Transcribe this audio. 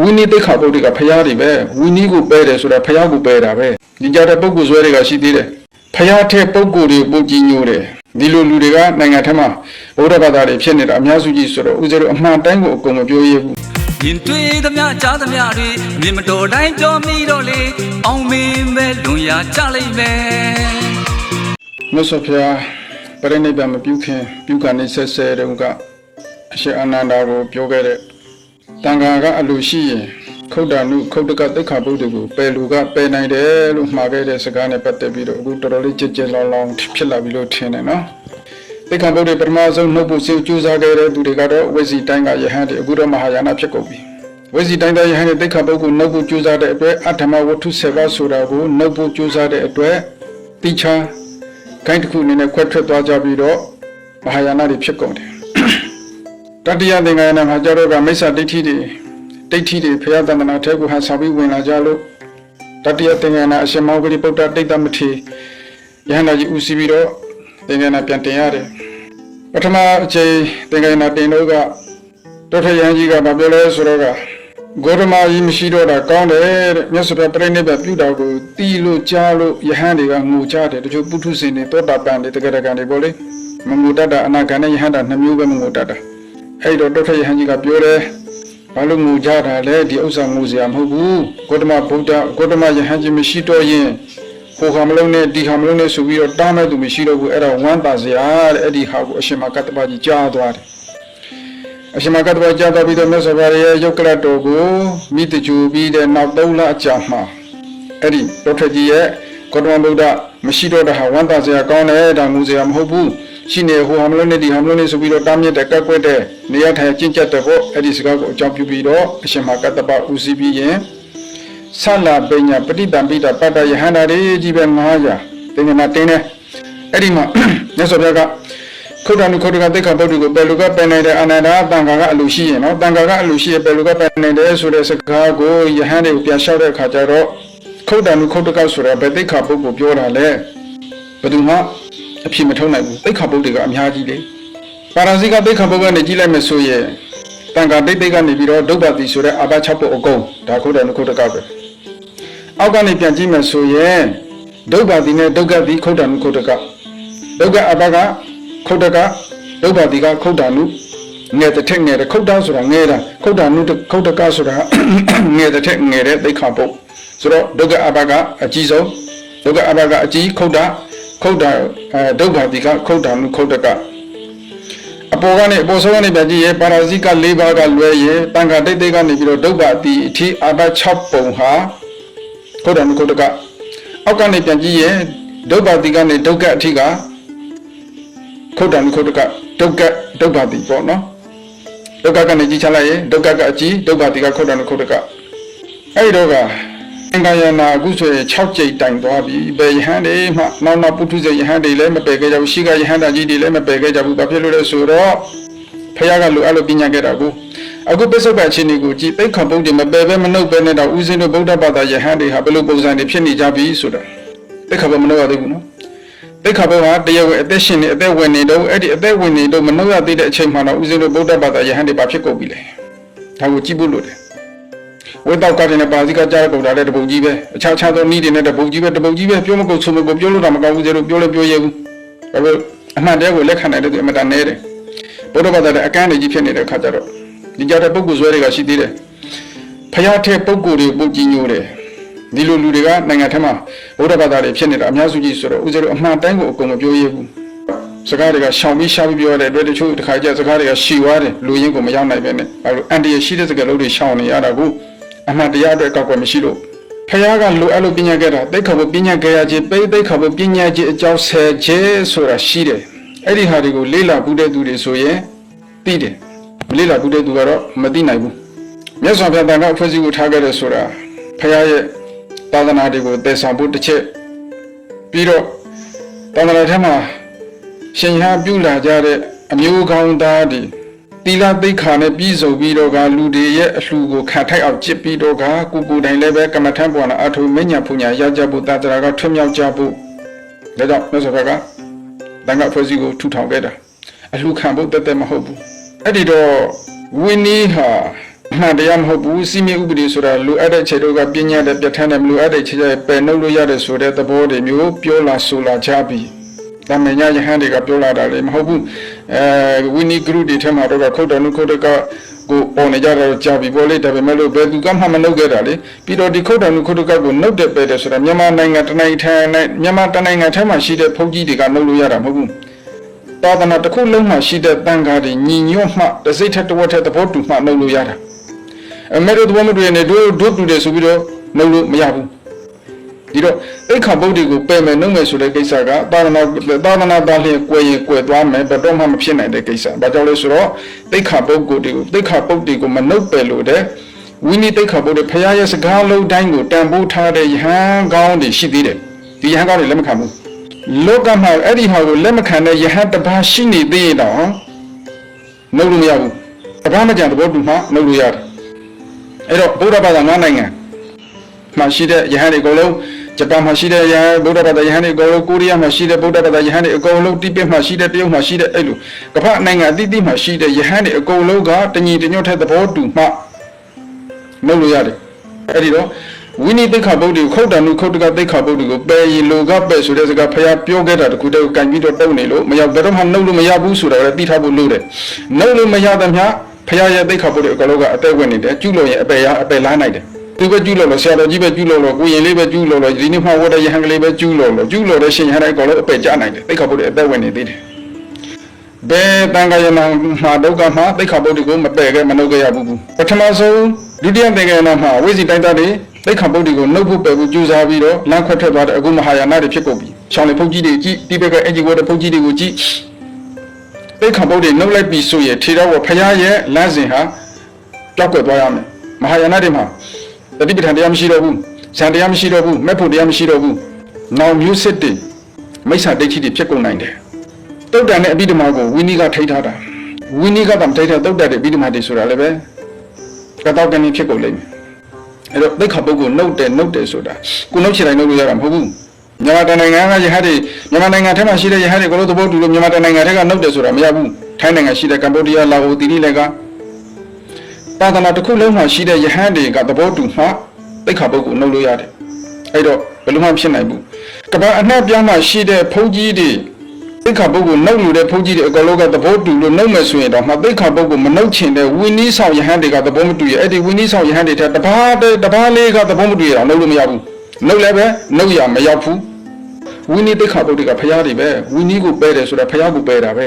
ဝီနီတိခါပုတ်တွေကဖျားတွေပဲဝီနီကိုပဲတယ်ဆိုတာဖျားကိုပဲတာပဲဒီကြတဲ့ပုဂ္ဂိုလ်ဆွဲတွေကရှိသေးတယ်ဖျားတဲ့ပုဂ္ဂိုလ်တွေပုတ်ကြီးညိုတယ်ဒီလိုလူတွေကနိုင်ငံထက်မှာဘုရားဘာသာတွေဖြစ်နေတာအများစုကြီးဆိုတော့ဦးဇေတို့အမှန်တိုင်းကိုအကုန်မပြောရဘူးရင်တွေ့သမျှကြားသမျှတွေမြင်မတော်တိုင်းပြောမိတော့လေအောင်မင်းပဲလွန်ရကြလိမ့်မယ်မြတ်စွာဘုရားပရိနိဗ္ဗာန်မပြုခင်ပြုကနေဆက်ဆဲတုန်းကအရှင်အာနန္ဒာကိုပြောခဲ့တဲ့ တန်ခါကအလိုရှိရင်ခုတ်တာနုခုတ်တကတိခါပုဒ်တို့ကိုပယ်လူကပယ်နိုင်တယ်လို့မှာခဲ့တဲ့စကားနဲ့ပတ်သက်ပြီးတော့အခုတော်တော်လေးကြည်ကြည်လောင်လောင်ဖြစ်လာပြီလို့ထင်တယ်နော်တိခါပုဒ်တွေပထမဆုံးနှုတ်ဖို့စိတ်ကြိုးစားခဲ့တဲ့သူတွေကတော့ဝိဇ္ဇီတိုင်းကယဟန်တွေအခုတော့မဟာယာနဖြစ်ကုန်ပြီဝိဇ္ဇီတိုင်းတဲ့ယဟန်တွေတိခါပုဒ်ကိုနှုတ်ဖို့ကြိုးစားတဲ့အတွက်အထမဝတ္ထု7ပါးဆိုတာကိုနှုတ်ဖို့ကြိုးစားတဲ့အတွက်တိချာခိုင်းတစ်ခုအနေနဲ့ခွဲထွက်သွားကြပြီးတော့မဟာယာနတွေဖြစ်ကုန်တယ် တတိယသင်္ကန်းနာမှာကျတော့ကမိစ္ဆာဒိဋ္ဌိတွေဒိဋ္ဌိတွေဖရာတန္တနာထဲကိုဟာဆောင်ပြီးဝင်လာကြလို့တတိယသင်္ကန်းနာအရှင်မောဂရိပုတ္တတိတ်တမထေယဟန္တာကြီးဦးစီးပြီးတော့သင်္ကန်းနာပြန်တင်ရတယ်ပထမအချိန်သင်္ကန်းနာတင်တော့ကတောထယန်ကြီးကမပြောလဲဆိုတော့ကဂေါရမကြီးမရှိတော့တာကောင်းတယ်တဲ့မြတ်စွာဘုရားပြိဋိဘတ်ပြုတာကိုတီးလို့ကြားလို့ယဟန်တွေကငိုကြတယ်တချို့ပုထုဇဉ်တွေသောတာပန်တွေတက္ကရာကံတွေပေါ့လေမငိုတတ်တာအနာဂံနဲ့ယဟန်တာနှမျိုးပဲမငိုတတ်တာ အဲ့တော့တောထယဟန်ကြီးကပြောတယ်ဘာလို့ငိုကြတာလဲဒီဥစ္စာငိုစရာမဟုတ်ဘူးဂေါတမဗုဒ္ဓဂေါတမယဟန်ကြီးမရှိတော့ရင်ဟိုဟာမလုံးနဲ့ဒီဟာမလုံးနဲ့ဆိုပြီးတော့တားမဲ့သူမရှိတော့ဘူးအဲ့တော့ဝမ်းသာစရာတဲ့အဲ့ဒီဟာကိုအရှင်မကတ္တပကြီးကြားသွားတယ်အရှင်မကတ္တဗကြာတော်ပြီးတော့မြတ်စွာဘုရားရဲ့ယုတ်ကလတ်တော်ကိုမိတကြူပြီးတဲ့နောက်၃လအကြာမှာအဲ့ဒီတော်ထကြီးရဲ့ကောတမဗုဒ္ဓမရှိတော့တဲ့ဟာဝန္တာစရာကောင်းတယ်ဒါငူစရာမဟုတ်ဘူး ရှိနေဟိုဟာမလို့နေဒီဟာမလို့နေဆိုပြီးတော့တားမြစ်တဲ့ကက်ကွက်တဲ့နေရာထိုင်ကျင့်ကြတ်တဲ့ဖို့အဲ့ဒီစကားကိုအကြောင်းပြုပြီးတော့အရှင်မကတ္တဗဦးစီးပြီးရင်ဆလာပညာပဋိတံပိတာပတ္တယဟန္တာတွေကြီးပဲ900တင်ငနာတင်းတယ်အဲ့ဒီမှာမြတ်စွာဘုရားကခုတ်တန်ခုတ်တကတိတ်ခဗုဒ္ဓကိုပယ်လူကပယ်နိုင်တဲ့အနန္တတန်ခါကအလူရှိရင်နော်တန်ခါကအလူရှိရင်ပယ်လူကပယ်နိုင်တယ်ဆိုတဲ့စကားကိုယဟန်တွေကိုပြန်လျှောက်တဲ့အခါကျတော့ခုတ်တန်ခုတ်တကဆိုတာဘယ်တိတ်ခဗုဒ္ဓကိုပြောတာလဲဘယ်သူမှ အဖြစ်မထုံးနိုင်ဘူးတိတ်ခဗုဒ္ဓကအများကြီးလေပါရဇိကတိတ်ခဗုဒ္ဓကနေကြီးလိုက်မယ်ဆိုရင်တန်ခါတိတ်တိတ်ကနေပြီးတော့ဒုဗ္ဗတိဆိုတဲ့အာဘ6ပုတ်အကုန်ဒါခုတ်တန်ခုတ်တကပဲအောက်ကနေပြန်ကြည့်မယ်ဆိုရင်ဒုဗ္ဗတိနဲ့ဒုက္ခတိခုတ်တန်ခုတ်တကဒုက္ခအဘကခုတ်တကဒုဗ္ဗတိကခုတ်တာနုငယ်တစ်ထက်ငယ်တဲ့ခုတ်တာဆိုတာငယ်တာခုတ်တာနုခုတ်တကဆိုတာငယ်တစ်ထက်ငယ်တဲ့သိက္ခာပုတ်ဆိုတော့ဒုက္ခအဘကအကြီးဆုံးဒုက္ခအဘကအကြီးခုတ်တာ ခုတ်တာအဲဒုဗ္ဗတိကခုတ်တာနုခုတ်တကအပေါ်ကနေအပေါ်ဆုံးကနေပြန်ကြည့်ရင်ပါရဇိက၄ပါးကလွဲရင်တန်ခါတိတ်တိတ်ကနေပြီးတော့ဒုဗ္ဗတိအထိအဘ6ပုံဟာခုတ်တာနုခုတ်တကအောက်ကနေပြန်ကြည့်ရင်ဒုဗ္ဗတိကနေဒုက္ခအထိကခုတ်တံခုတ်တကဒုက္ခဒုက္ခတိပေါ့နော်ဒုက္ခကနေကြီးချလိုက်ရင်ဒုက္ခကအကြီးဒုက္ခတိကခုတ်တံခုတ်တကအဲ့ဒီတော့က အင်္ဂါယနာအခုဆိုရင်6ကြိမ်တိုင်သွားပြီဘယ်ယဟန်တွေမှနောက်နောက်ပုထုဇဉ်ယဟန်တွေလည်းမပယ်ခဲ့ကြဘူးရှိကယဟန်တာကြီးတွေလည်းမပယ်ခဲ့ကြဘူးဘာဖြစ်လို့လဲဆိုတော့ဖခင်ကလိုအဲ့လိုပညာခဲ့တာကိုအခုပစ္စုပန်ချင်းတွေကိုကြည်သိက္ခာပုဒ်တွေမပယ်ပဲမနှုတ်ပဲနဲ့တော့ဦးဇင်းတို့ဗုဒ္ဓဘာသာယဟန်တွေဟာဘယ်လိုပုံစံတွေဖြစ်နေကြပြီဆိုတာသိက္ခာပုဒ်မနှုတ်ရသေးဘူးနော်တိခါဘုရားတရားဝင်အသက်ရှင်နေအသက်ဝင်နေတော့အဲ့ဒီအသက်ဝင်နေတော့မနှုတ်ရသေးတဲ့အချိန်မှာတော့ဦးဇင်းတို့ဗုဒ္ဓဘာသာယဟန်တွေပါဖြစ်ကုန်ပြီလေဒါကိုကြည့်ဖို့လိုတယ် ဝိတောက်ကတဲ့ပါဠိကကြားကုန်တာလည်းတပုံကြီးပဲအခြားခြားသောနည်းတွေနဲ့တပုံကြီးပဲတပုံကြီးပဲပြောမကုန်ဆိုမကုန်ပြောလို့တော့မကောင်းဘူးဇေတို့ပြောလို့ပြောရဘူးဒါပေမဲ့အမှန်တရားကိုလက်ခံနိုင်တဲ့သူအမှန်တန်နေတယ်ဗုဒ္ဓဘာသာတဲ့အကန့်တွေကြီးဖြစ်နေတဲ့အခါကျတော့ဒီကြတဲ့ပုဂ္ဂိုလ်ဆွဲတွေကရှိသေးတယ်ဖျားတဲ့ပုဂ္ဂိုလ်တွေပုတ်ကြီးညိုတယ်ဒီလိုလူတွေကနိုင်ငံထဲမှာဗုဒ္ဓဘာသာတွေဖြစ်နေတာအများစုကြီးဆိုတော့ဦးဇေတို့အမှန်တိုင်းကိုအကုန်မပြောရဘူးစကားတွေကရှောင်ပြီးရှားပြီးပြောရတဲ့အတွက်တချို့တစ်ခါကျစကားတွေကရှည်သွားတယ်လူရင်းကိုမရောက်နိုင်ပဲနဲ့အဲလိုအန်တီရရှိတဲ့စကားလုံးတွေရှောင်နေရတာကို အမှန်တရားအတွက်ကောက်ွယ်မရှိလို့ဖခင်ကလိုအဲ့လိုပညာခဲ့တာတိတ်ခါဘပညာခဲ့ရခြင်းပိတိတ်ခါဘပညာခြင်းအကြောင်းဆယ်ခြင်းဆိုတာရှိတယ်အဲ့ဒီဟာတွေကိုလေ့လာဘူးတဲ့သူတွေဆိုရင်သိတယ်မလေ့လာဘူးတဲ့သူကတော့မသိနိုင်ဘူးမြတ်စွာဘုရားတန်ခါအဖွဲ့အစည်းကိုထားခဲ့တယ်ဆိုတာဖခင်ရဲ့သာသနာတွေကိုတည်ဆောင်ဖို့တစ်ချက်ပြီးတော့သာသနာထဲမှာရှင်ဟန်ပြုလာကြတဲ့အမျိုးကောင်းသားတွေ တီလာသိက္ခာနဲ့ပြည်စုံပြီးတော့ကလူတွေရဲ့အလှူကိုခံထိုက်အောင်ကြစ်ပြီးတော့ကကိုကိုတိုင်လည်းပဲကမ္မထံပေါ်နာအထုမညာဖူညာရကြဖို့တာတရာကထွမြောက်ကြဖို့ဒါကြောင့်မြတ်စွာဘုရားကတန်ခါဖွဲ့စည်းကိုထူထောင်ခဲ့တာအလှူခံဖို့တသက်မဟုတ်ဘူးအဲ့ဒီတော့ဝင်းနီးဟာအမှန်တရားမဟုတ်ဘူးစီမင်းဥပဒေဆိုတာလူအပ်တဲ့ခြေတို့ကပညာတဲ့ပြဋ္ဌာန်းတဲ့မလူအပ်တဲ့ခြေတွေပယ်နှုတ်လို့ရတဲ့ဆိုတဲ့သဘောတွေမျိုးပြောလာဆိုလာကြပြီ။ ဒါမညာယဟန်တွေကပြောလာတာလေမဟုတ်ဘူး။အဲဝိနီဂရုတွေထဲမှာတော့ခုတ်တော်နုခုတ်တကကိုပေါ်နေကြတော့ကြာပြီပေါ်လေဒါပေမဲ့လို့ဘယ်သူကမှမနှုတ်ခဲ့တာလေပြီးတော့ဒီခုတ်တော်နုခုတ်တကကိုနှုတ်တဲ့ပဲတဲ့ဆိုတာမြန်မာနိုင်ငံတနိုင်ထိုင်နဲ့မြန်မာတနိုင်ငံထဲမှာရှိတဲ့ဖုန်ကြီးတွေကနှုတ်လို့ရတာမဟုတ်ဘူး။သာသနာတစ်ခုလုံးမှာရှိတဲ့တန်ခါတွေညီညွတ်မှတစ်စိတ်ထက်တစ်ဝက်ထက်သဘောတူမှနှုတ်လို့ရတာ။အမေတို့သဘောမတူရင်လည်းတို့တို့တူတယ်ဆိုပြီးတော့နှုတ်လို့မရဘူး။ ဒီတော့အိခါပုတ်တွေကိုပယ်မယ်နှုတ်မယ်ဆိုတဲ့ကိစ္စကသာသနာသာသနာသားလျင်ကွယ်ရင်ကွယ်သွားမယ်ဘယ်တော့မှမဖြစ်နိုင်တဲ့ကိစ္စ။ဘာကြောင့်လဲဆိုတော့တိခါပုတ်ကိုတွေကိုတိခါပုတ်တွေကိုမနှုတ်ပယ်လို့တဲ့ဝိနည်းတိခါပုတ်တွေဖရာရဲ့စကားလုံးတိုင်းကိုတန်ဖိုးထားတဲ့ယဟန်ကောင်းတွေရှိသေးတယ်။ဒီယဟန်ကောင်းတွေလက်မခံဘူး။လောကမှာအဲ့ဒီဟာကိုလက်မခံတဲ့ယဟန်တစ်ပါးရှိနေသေးရင်တော့နှုတ်လို့မရဘူး။တစ်ပါးမကြံသဘောတူမှနှုတ်လို့ရတယ်။အဲ့တော့ဗုဒ္ဓဘာသာငါးနိုင်ငံမှာရှိတဲ့ယဟန်တွေအကုန်လုံး ဂျပန်မှာရှိတဲ့ယဟန်ဗုဒ္ဓဘာသာယဟန်တွေအကုန်လုံးကိုရီးယားမှာရှိတဲ့ဗုဒ္ဓဘာသာယဟန်တွေအကုန်လုံးတိဘက်မှာရှိတဲ့တရုတ်မှာရှိတဲ့အဲ့လိုကမ္ဘာနိုင်ငံအသီးသီးမှာရှိတဲ့ယဟန်တွေအကုန်လုံးကတညီတညွတ်တဲ့သဘောတူမှလုပ်လို့ရတယ်အဲ့ဒီတော့ဝိနည်းသိက္ခာပုဒ်တွေကိုခုတ်တန်နုခုတ်တကသိက္ခာပုဒ်တွေကိုပယ်ရင်လိုကပယ်ဆိုတဲ့စကားဖျားပြောခဲ့တာတခုတည်းကိုကန်ပြီးတော့တုံနေလို့မရောက်ဘယ်တော့မှနှုတ်လို့မရဘူးဆိုတာလည်းသိထားဖို့လိုတယ်နှုတ်လို့မရတဲ့မြဖျားရဲ့သိက္ခာပုဒ်တွေအကုန်လုံးကအသက်ဝင်နေတယ်ကျุလို့ရင်အပယ်ရအပယ်လားနိုင်တယ် သူပဲကျူးလို့လို့ဆရာတော်ကြီးပဲကျူးလို့လို့ကိုရင်လေးပဲကျူးလို့လို့ဒီနေ့မှဝတ်တဲ့ရဟန်းကလေးပဲကျူးလို့လို့ကျူးလို့တဲ့ရှင်ရဟန်းတိုင်းအကုန်လုံးအပယ်ကျနိုင်တယ်သိက္ခာပုဒ်တွေအသက်ဝင်နေသေးတယ်ဘယ်တန်ခါယနာမှာဒုက္ခမှာသိက္ခာပုဒ်တွေကိုမပယ်ခဲ့မနှုတ်ခဲ့ရဘူးပထမဆုံးဒုတိယသင်္ကေယနာမှာဝိဇ္ဇိတိုင်းသားတွေသိက္ခာပုဒ်တွေကိုနှုတ်ဖို့ပယ်ဖို့ကြိုးစားပြီးတော့လမ်းခွဲထွက်သွားတဲ့အခုမဟာယာနတွေဖြစ်ကုန်ပြီရှောင်းလေဖုတ်ကြီးတွေကြည့်ဒီဘက်ကအင်ဂျီဝတ်တဲ့ဖုတ်ကြီးတွေကိုကြည့်သိက္ခာပုဒ်တွေနှုတ်လိုက်ပြီးဆိုရင်ထေရဝဖရာရဲ့လမ်းစဉ်ဟာကြောက်ကွယ်သွားရမယ်မဟာယာနတွေမှာ တတိပဋ္ဌာန်တရားမရှိတော့ဘူးဇန်တရားမရှိတော့ဘူးမဲ့ဖို့တရားမရှိတော့ဘူးနောင်မျိုးစစ်တွေမိစ္ဆာဒိဋ္ဌိတွေဖြစ်ကုန်နိုင်တယ်တုတ်တန်နဲ့အဘိဓမ္မာကိုဝိနည်းကထိထားတာဝိနည်းကတမထိထားတုတ်တန်တဲ့အဘိဓမ္မာတွေဆိုတာလည်းပဲကတော့ကနေဖြစ်ကုန်လိမ့်မယ်အဲ့တော့သိက္ခာပုဂ္ဂိုလ်နှုတ်တယ်နှုတ်တယ်ဆိုတာကိုနှုတ်ချလိုက်နှုတ်လို့ရတာမဟုတ်ဘူးမြန်မာတိုင်းနိုင်ငံကယဟတ်တွေမြန်မာနိုင်ငံထဲမှာရှိတဲ့ယဟတ်တွေကိုလို့သဘောတူလို့မြန်မာတိုင်းနိုင်ငံထဲကနှုတ်တယ်ဆိုတာမရဘူးထိုင်းနိုင်ငံရှိတဲ့ကမ္ဘောဒီးယားလာအိုတီနီလည်းက သာသနာတစ်ခုလုံးမှာရှိတဲ့ယဟန်တွေကသဘောတူမှသိက္ခာပုဂ္ဂိုလ်နှုတ်လို့ရတယ်အဲ့တော့ဘယ်လိုမှဖြစ်နိုင်ဘူးကမ္ဘာအနှံ့ပြားမှာရှိတဲ့ဘုန်းကြီးတွေသိက္ခာပုဂ္ဂိုလ်နှုတ်လို့တဲ့ဘုန်းကြီးတွေအကလုံးကသဘောတူလို့နှုတ်မယ်ဆိုရင်တော့မှသိက္ခာပုဂ္ဂိုလ်မနှုတ်ချင်တဲ့ဝိနည်းဆောင်ယဟန်တွေကသဘောမတူရအဲ့ဒီဝိနည်းဆောင်ယဟန်တွေထက်တပါးတပါးလေးကသဘောမတူရအောင်နှုတ်လို့မရဘူးနှုတ်လည်းပဲနှုတ်ရမရောက်ဘူးဝိနည်းသိက္ခာပုဒ်တွေကဖရားတွေပဲဝိနည်းကိုပယ်တယ်ဆိုတာဖရားကိုပယ်တာပဲ